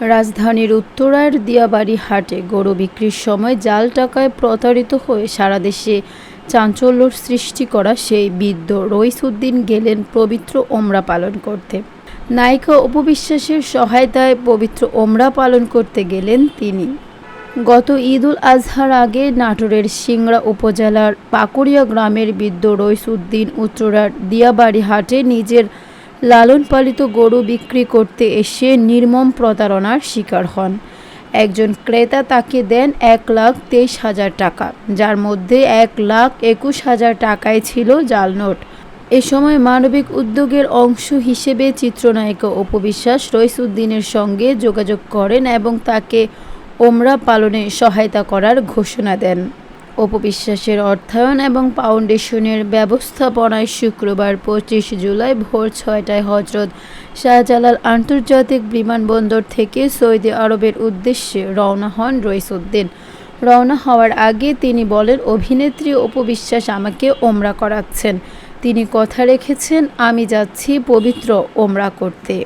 রাজধানীর উত্তরার দিয়াবাড়ি হাটে গরু বিক্রির সময় জাল টাকায় প্রতারিত হয়ে সারা দেশে চাঞ্চল্যর সৃষ্টি করা সেই বৃদ্ধ রইসুদ্দিন গেলেন পবিত্র ওমরা পালন করতে। নায়িকা উপবিশ্বাসের সহায়তায় পবিত্র ওমরা পালন করতে গেলেন তিনি। গত ঈদুল আজহার আগে নাটোরের সিংড়া উপজেলার পাকুড়িয়া গ্রামের বৃদ্ধ রইসুদ্দিন উত্তরার দিয়াবাড়ি হাটে নিজের লালন পালিত গরু বিক্রি করতে এসে নির্মম প্রতারণার শিকার হন। একজন ক্রেতা তাকে দেন এক লাখ তেইশ হাজার টাকা, যার মধ্যে এক লাখ একুশ হাজার টাকায় ছিল জাল নোট। এ সময় মানবিক উদ্যোগের অংশ হিসেবে চিত্রনায়িকা অপবিশ্বাস রইসুদ্দিনের সঙ্গে যোগাযোগ করেন এবং তাকে ওমরা পালনে সহায়তা করার ঘোষণা দেন। অপবিশ্বাসের অর্থায়ন এবং ফাউন্ডেশনের ব্যবস্থাপনায় শুক্রবার পঁচিশ জুলাই ভোর ছয়টায় হজরত শাহজালাল আন্তর্জাতিক বিমানবন্দর থেকে সৌদি আরবের উদ্দেশ্যে রওনা হন রইসুদ্দিন রওনা হওয়ার আগে তিনি বলেন, অভিনেত্রী অপবিশ্বাস আমাকে ওমরা করাচ্ছেন। তিনি কথা রেখেছেন, আমি যাচ্ছি পবিত্র ওমরা করতে।